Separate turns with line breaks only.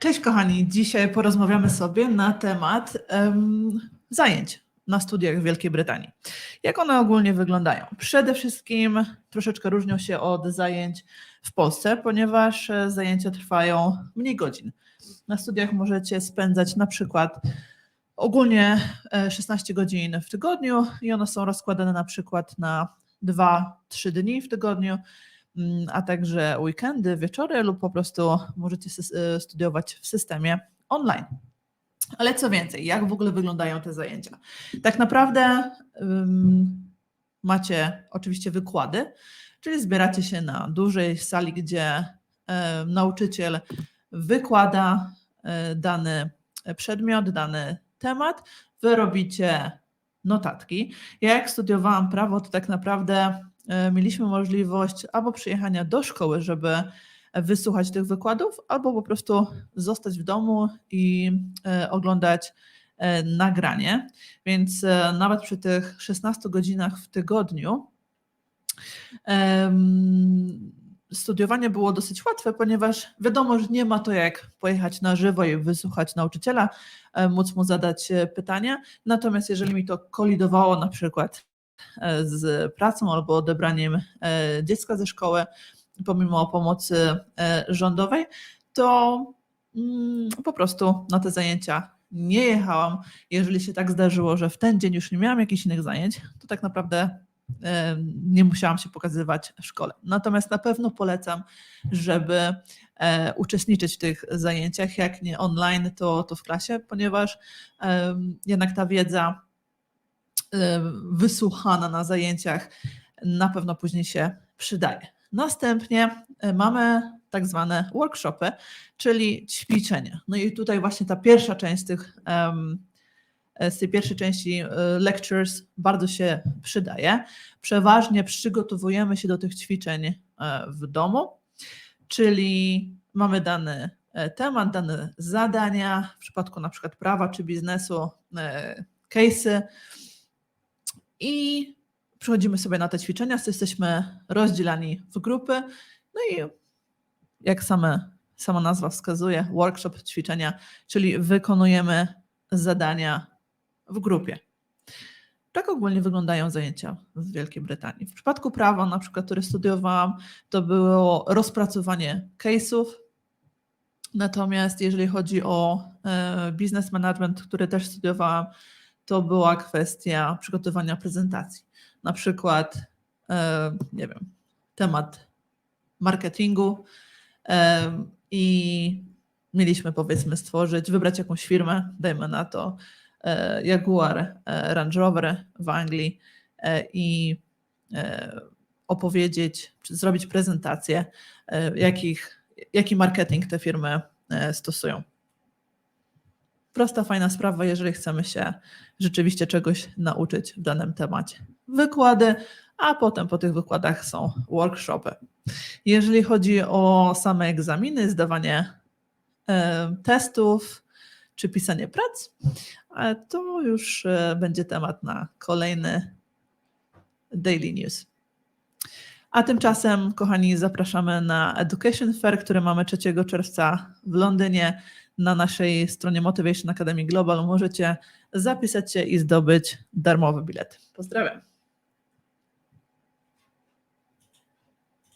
Cześć kochani, dzisiaj porozmawiamy sobie na temat em, zajęć na studiach w Wielkiej Brytanii. Jak one ogólnie wyglądają? Przede wszystkim troszeczkę różnią się od zajęć w Polsce, ponieważ e, zajęcia trwają mniej godzin. Na studiach możecie spędzać na przykład ogólnie e, 16 godzin w tygodniu i one są rozkładane na przykład na 2-3 dni w tygodniu, a także weekendy, wieczory lub po prostu możecie e, studiować w systemie online. Ale co więcej, jak w ogóle wyglądają te zajęcia? Tak naprawdę ym, macie oczywiście wykłady, czyli zbieracie się na dużej sali, gdzie e, nauczyciel wykłada e, dany przedmiot, dany temat, wy robicie notatki. Ja jak studiowałam prawo, to tak naprawdę mieliśmy możliwość albo przyjechania do szkoły, żeby wysłuchać tych wykładów, albo po prostu zostać w domu i e, oglądać e, nagranie. Więc e, nawet przy tych 16 godzinach w tygodniu studiowanie było dosyć łatwe, ponieważ wiadomo, że nie ma to jak pojechać na żywo i wysłuchać nauczyciela, e, móc mu zadać e, pytania. Natomiast jeżeli mi to kolidowało na przykład e, z pracą albo odebraniem e, dziecka ze szkoły, pomimo pomocy e, rządowej, to mm, po prostu na te zajęcia nie jechałam. Jeżeli się tak zdarzyło, że w ten dzień już nie miałam jakichś innych zajęć, to tak naprawdę e, nie musiałam się pokazywać w szkole. Natomiast na pewno polecam, żeby e, uczestniczyć w tych zajęciach, jak nie online, to, to w klasie, ponieważ e, jednak ta wiedza e, wysłuchana na zajęciach na pewno później się przydaje. Następnie e, mamy tak zwane workshopy, czyli ćwiczenia. No i tutaj właśnie ta pierwsza część z tych, e, z tej pierwszej części e, lectures bardzo się przydaje. Przeważnie przygotowujemy się do tych ćwiczeń e, w domu, czyli mamy dany e, temat, dane zadania, w przypadku na przykład prawa czy biznesu, case'y i przychodzimy sobie na te ćwiczenia, jesteśmy rozdzielani w grupy, no i jak same, sama nazwa wskazuje, workshop, ćwiczenia, czyli wykonujemy zadania w grupie. Tak ogólnie wyglądają zajęcia w Wielkiej Brytanii. W przypadku prawa, na przykład, które studiowałam, to było rozpracowanie case'ów. Natomiast jeżeli chodzi o e, business management, który też studiowałam, to była kwestia przygotowania prezentacji. Na przykład, e, nie wiem, temat marketingu e, i mieliśmy powiedzmy stworzyć, wybrać jakąś firmę, dajmy na to e, Jaguar Range Rover w Anglii i opowiedzieć, czy zrobić prezentację, jakich, jaki marketing te firmy stosują. Prosta, fajna sprawa, jeżeli chcemy się rzeczywiście czegoś nauczyć w danym temacie. Wykłady, a potem po tych wykładach są workshopy. Jeżeli chodzi o same egzaminy, zdawanie e, testów czy pisanie prac, e, to już e, będzie temat na kolejny Daily News. A tymczasem, kochani, zapraszamy na Education Fair, który mamy 3 czerwca w Londynie. Na naszej stronie Motivation Academy Global możecie zapisać się i zdobyć darmowy bilet. Pozdrawiam.